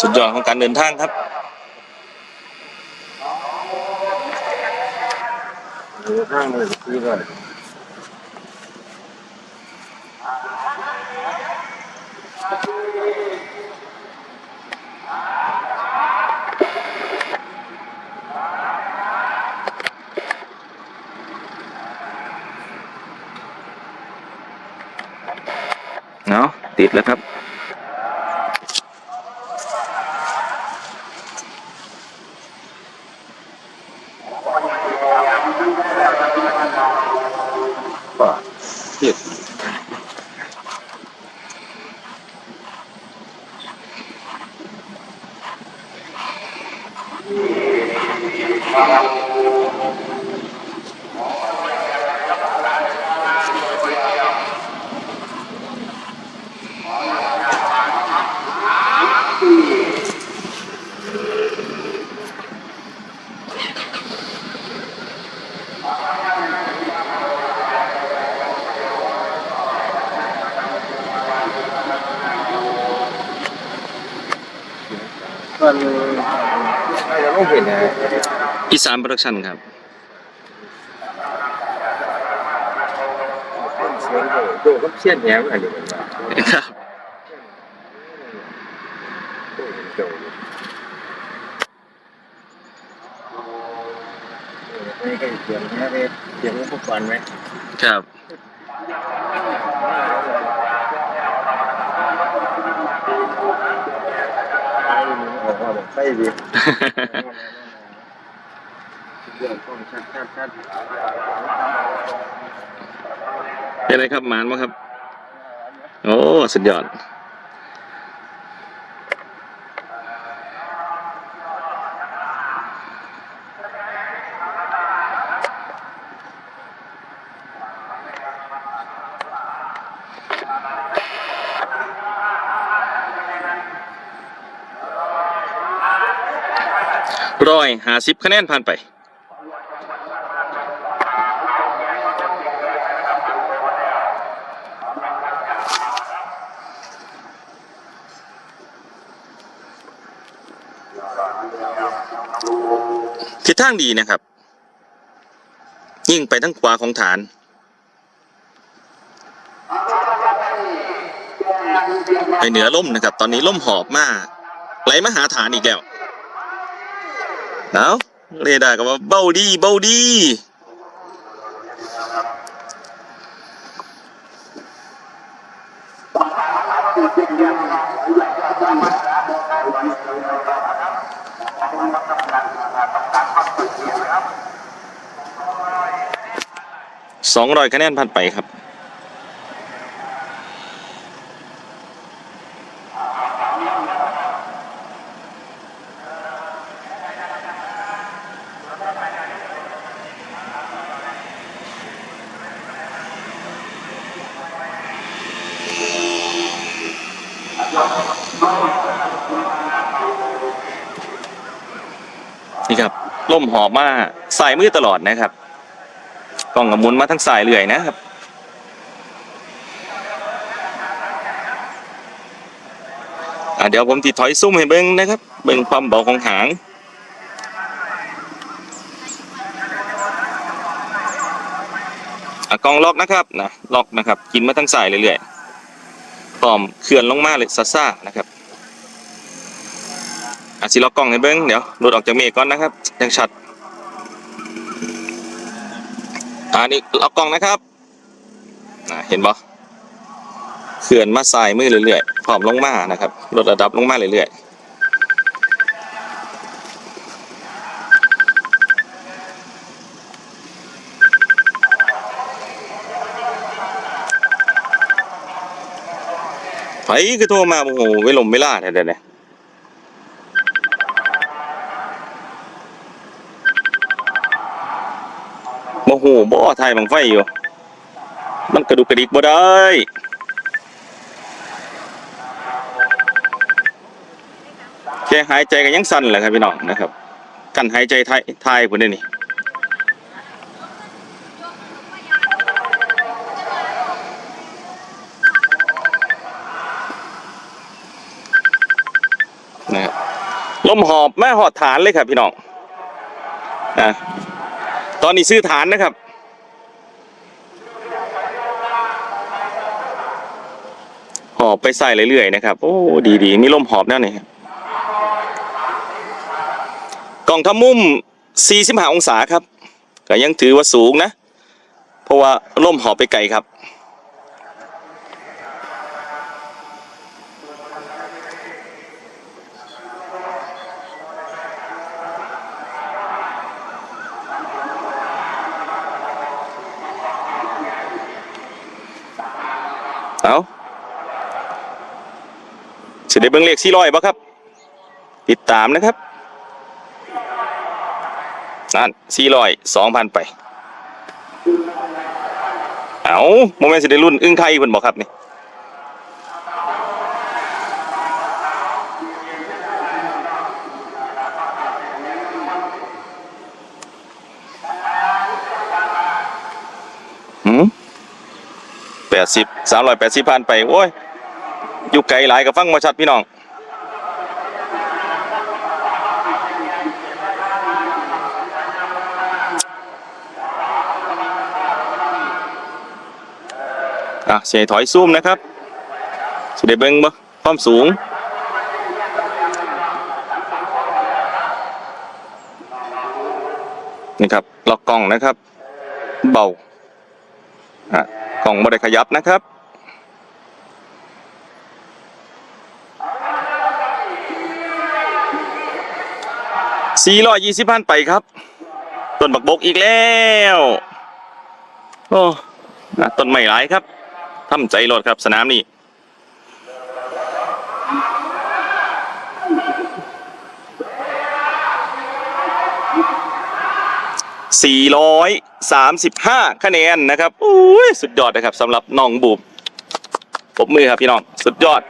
สุดยอดของการเดินทางครับห้างเลยที่ก่อนเนาะติดแล้วครับ เจ็ดมันไม่จะต้องเห็นนะ อีสานโปรดักชั่นครับ เสียงโดดโดดก็เชี่ยนแย้มอะไรอย่างเงี้ยครับ โดดไม่ใช่เสียงนะเลยเสียงพวกฟันไหมครับ ออกมาแบบใช่ดีเรื่องต้องชัดชัดชัดเป็นไรครับหมานมาครับ โอ้สุดยอด ร้อยหาสิบคะแนนผ่านไป ทิศทางดีนะครับ ยิ่งไปทั้งขวาของฐาน ไปเหนือล่มนะครับ ตอนนี้ล่มหอบมากไหลมาหาฐานอีกแล้ว เอาเรดาร์ก็ว่าเบาดีเบาดีสองร้อยคะแนนผ่านไปครับ นี่ครับล่มหอบมาสายมือตลอดนะครับกล้องกับมุนมาทั้งสายเรื่อยนะครับเดี๋ยวผมติดถอยซุ่มให้เบิ้งนะครับ เบิ้งความเบาของหางกล้องล็อกนะครับนะล็อกนะครับ กินมาทั้งสายเรื่อยๆพร้อมเคลื่อนลงมาเลยซ่าๆนะครับ อะสิล็อกกล้องให้เบิ้งเดี๋ยวหลุดออกจากเมฆก่อนนะครับยังชัดอ่านี่ล็อกกล้องนะครับเห็นบ่เขื่อนมาสายมือเรื่อยๆพร้อมลงมานะครับลดระดับลงมาเรื่อยๆไผคือโทรมาโอ้โหเวลมเวลาแท้ๆเลย โมโหบ่ถ่ายบังไฟอยู่ มันกระดุกกระดิกบ่ได้ แค่หายใจก็ยังสั่นแหละครับพี่น้องนะครับ กันหายใจไทยไทยพุ่นเด้นี่ลมหอบแม่หอดฐานเลยครับพี่น้องนะ ตอนนี้ซื้อฐานนะครับ หอบไปใส่เรื่อยๆนะครับ โอ้ดีๆมีลมหอบแน่นี่ครับกล่องทำมุม45องศาครับก็ยังถือว่าสูงนะ เพราะว่าลมหอบไปไกลครับ เอาสิได้เบิ่งเลขสี่ร้อยบ่ครับ ติดตามนะครับ นั่นสี่ร้อยสองพันไป เอาโมเมนต์สิได้รุ่นอึ้งไทยเพิ่นบอกครับนี่หืม แปดสิบสามร้อยแปดสิบพันไป โอ้ย อยู่ไกลหลายกับฟังมาชัดพี่น้อง อะเสียถอยซูมนะครับสุดเดเบิงบ่ความสูงนี่ครับล็อกกล้องนะครับ เบาอะ กล้องไม่ได้ขยับนะครับสี่ร้อยยี่สิบพันไปครับ ต้นบักบกอีกแล้วโอ้อะต้นไม้หลายครับทำใจรถครับสนามนี้ สี่ร้อยสามสิบห้าคะแนนนะครับอุ้ยสุดยอดนะครับสำหรับน้องบูมปรบมือครับพี่น้อง สุดยอด